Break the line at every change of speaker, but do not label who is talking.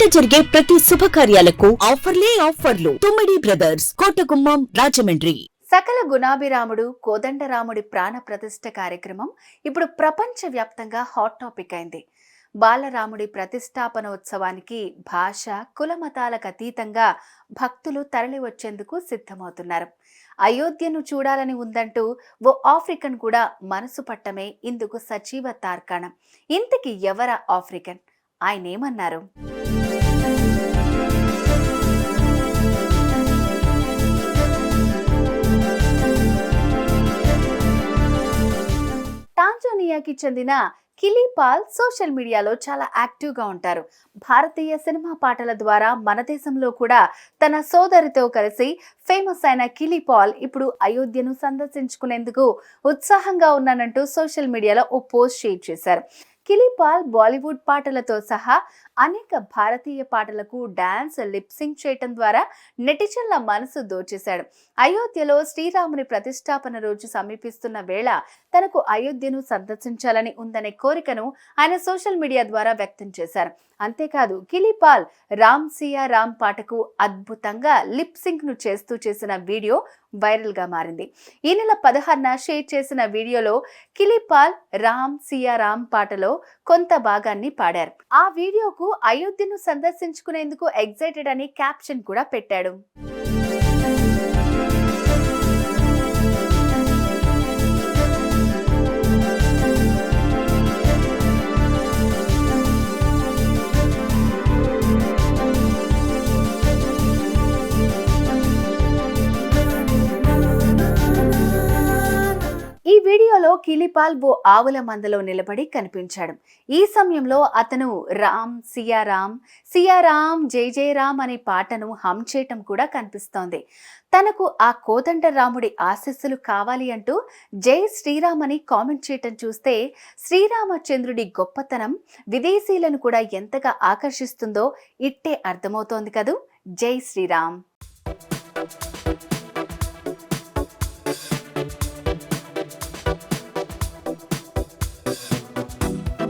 ఇంట జరిగే ప్రతి శుభకార్యాలకు ఆఫర్లే ఆఫర్లు. తుమ్మిడి బ్రదర్స్ కోటగుమ్మం రాజమండ్రి.
సకల గుణాభిరాముడు కోదండరాముడి ప్రాణ ప్రతిష్ఠ కార్యక్రమం ఇప్పుడు ప్రపంచ వ్యాప్తంగా హాట్ టాపిక్ అయింది. బాలరాముడి ప్రతిష్టాపనోత్సవానికి భాష కుల మతాలకు అతీతంగా భక్తులు తరలి వచ్చేందుకు సిద్ధమవుతున్నారు. అయోధ్యను చూడాలని ఉందంటూ ఓ ఆఫ్రికన్ కూడా మనసు పట్టమే ఇందుకు సజీవ తార్కాణం. ఇంతకి ఎవర ఆఫ్రికన్? ఆయన ఇండియాకి చెందిన కిలీపాల్ సోషల్ మీడియాలో చాలా యాక్టివ్గా ఉంటారు. భారతీయ సినిమా పాటల ద్వారా మన దేశంలో కూడా తన సోదరితో కలిసి ఫేమస్ అయిన కిలీపాల్ ఇప్పుడు అయోధ్యను సందర్శించుకునేందుకు ఉత్సాహంగా ఉన్నానంటూ సోషల్ మీడియాలో ఓ పోస్ట్ షేర్ చేశారు. కిలిపాల్ బాలీవుడ్ పాటలతో సహా అనేక భారతీయ పాటలకు డాన్స్ లిప్సింగ్ చేయటం ద్వారా నెటిజన్ల మనసు దోచేశాడు. అయోధ్యలో శ్రీరాముని ప్రతిష్టాపన రోజు సమీపిస్తున్న వేళ తనకు అయోధ్యను సందర్శించాలని ఉందనే కోరికను ఆయన సోషల్ మీడియా ద్వారా వ్యక్తం చేశారు. అంతేకాదు కిలిపాల్ రామ్ సియా రామ్ పాటకు అద్భుతంగా లిప్సింక్ను చేస్తూ చేసిన వీడియో వైరల్గా మారింది. ఈ నెల పదహారున షేర్ చేసిన వీడియోలో కిలిపాల్ రామ్ సియా రామ్ పాటలో కొంత భాగాన్ని పాడారు. ఆ వీడియోకు అయోధ్యను సందర్శించుకునేందుకు ఎగ్జైటెడ్ అని క్యాప్షన్ కూడా పెట్టాడు. వీడియోలో కిలిపాల్ ఓ ఆవుల మందలో నిలబడి కనిపించాడు. ఈ సమయంలో అతను రామ్ సియారామ్ సియారామ్ జై జై రామ్ అనే పాటను హమ్ చేయటం కూడా కనిపిస్తోంది. తనకు ఆ కోదండ రాముడి ఆశస్సులు కావాలి అంటూ జై శ్రీరామ్ అని కామెంట్ చేయటం చూస్తే శ్రీరామచంద్రుడి గొప్పతనం విదేశీయులను కూడా ఎంతగా ఆకర్షిస్తుందో ఇట్టే అర్థమవుతోంది కదూ. జై శ్రీరామ్.